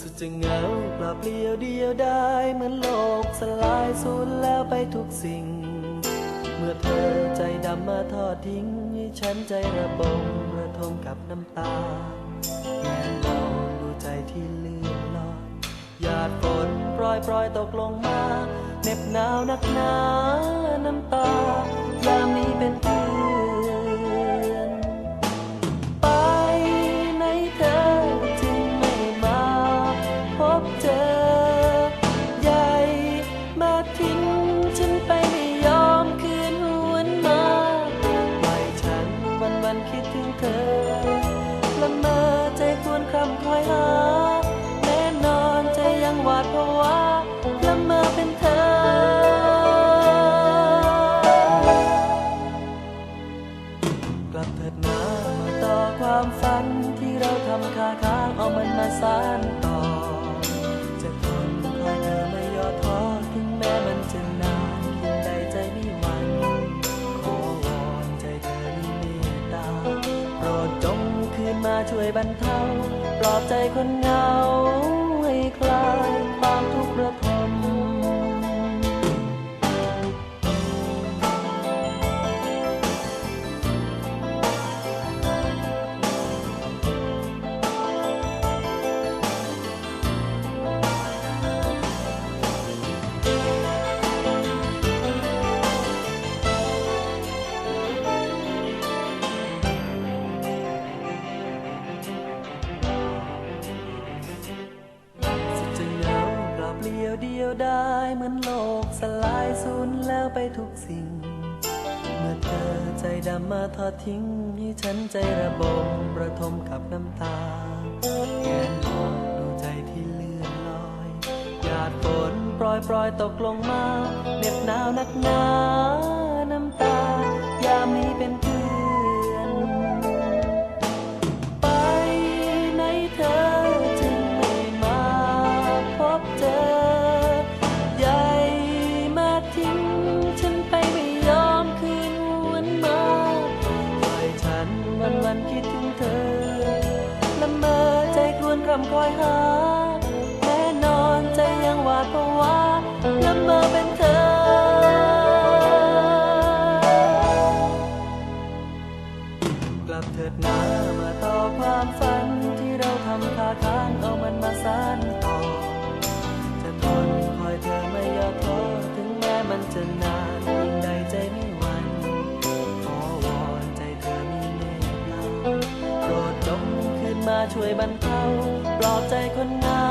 สุดจะเหงาเปล่าเปลี่ยวเดียวได้เหมือนโลกสลายสูญแล้วไปทุกสิ่ง เมื่อเธอใจดำมาทอดทิ้งให้ฉันใจระบมระทมกับน้ำตาแงนมองดูใจที่เลื่อนลอยหยาดฝนโปรยโปรยตกลงมาเหน็บหนาวนักหนา ฉันไปไม่ยอมคืนหวนมาปล่อยฉันวันวันคิดถึงเธอละเมอใจควรคำคอยหาแน่นอนใจยังหวาดภาวะละเมอเป็นเธอ กลับเถิดมามาต่อความฝันที่เราทำคาค้างเอามันมาสานต่อ ช่วยบรรเทาปลอบใจคนเหงา ยวเดียวได้เหมือนโลกสลายสูญแล้วไปทุกสิ่ง เมื่อเธอใจดำมาทอดทิ้ง ให้ฉันใจระบมประทมกับน้ำตาแงนมองดูใจที่เลื่อนลอยหยาดฝนโปรยโปรยตกลงมาเหน็บหนาวนักหนา คิดถึงเธอละเมอใจครวญรำคอยหา แน่นอนใจยังหวาดภาวะละเมอเป็นเธอ กลับเถิดนามาต่อความฝันที่เราทำคาค้างเอามันมาสานต่อ ช่วยบรรเทาปลอบใจคนเหงา